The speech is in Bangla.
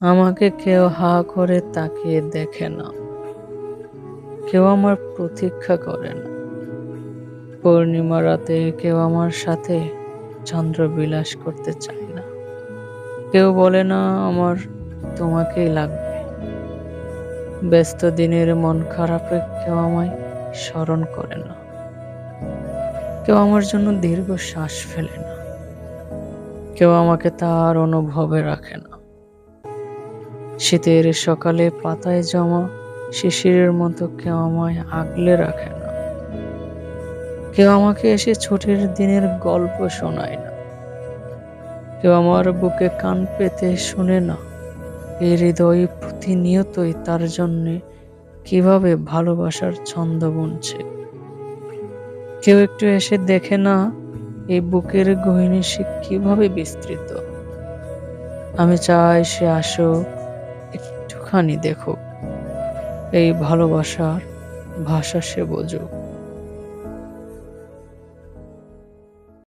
আমাকে কেউ হা করে তাকিয়ে দেখে না। কেউ আমার প্রতীক্ষা করে না। পূর্ণিমা রাতে কেউ আমার সাথে চন্দ্র বিলাস করতে চায় না। কেউ বলে না আমার তোমাকেই লাগবে। ব্যস্ত দিনের মন খারাপে কেউ আমায় স্মরণ করে না। কেউ আমার জন্য দীর্ঘ শ্বাস ফেলে না। কেউ আমাকে তার অনুভবে রাখে না। শীতের সকালে পাতায় জমা, শিশিরের মতো কেউ আমায় আগলে রাখে না। কেউ আমাকে এসে ছুটির দিনের গল্প শোনায় না। কেউ আমার বুকে কান পেতে শুনে না, এই হৃদয় প্রতিনিয়তই তার জন্যে কীভাবে ভালোবাসার ছন্দ বুনছে। কেউ একটু এসে দেখে না, এই বুকের গহিনী সে কীভাবে বিস্তৃত। আমি চাই সে আসুক একটুখানি দেখুক এই ভালোবাসার ভাষা সে বোঝুক।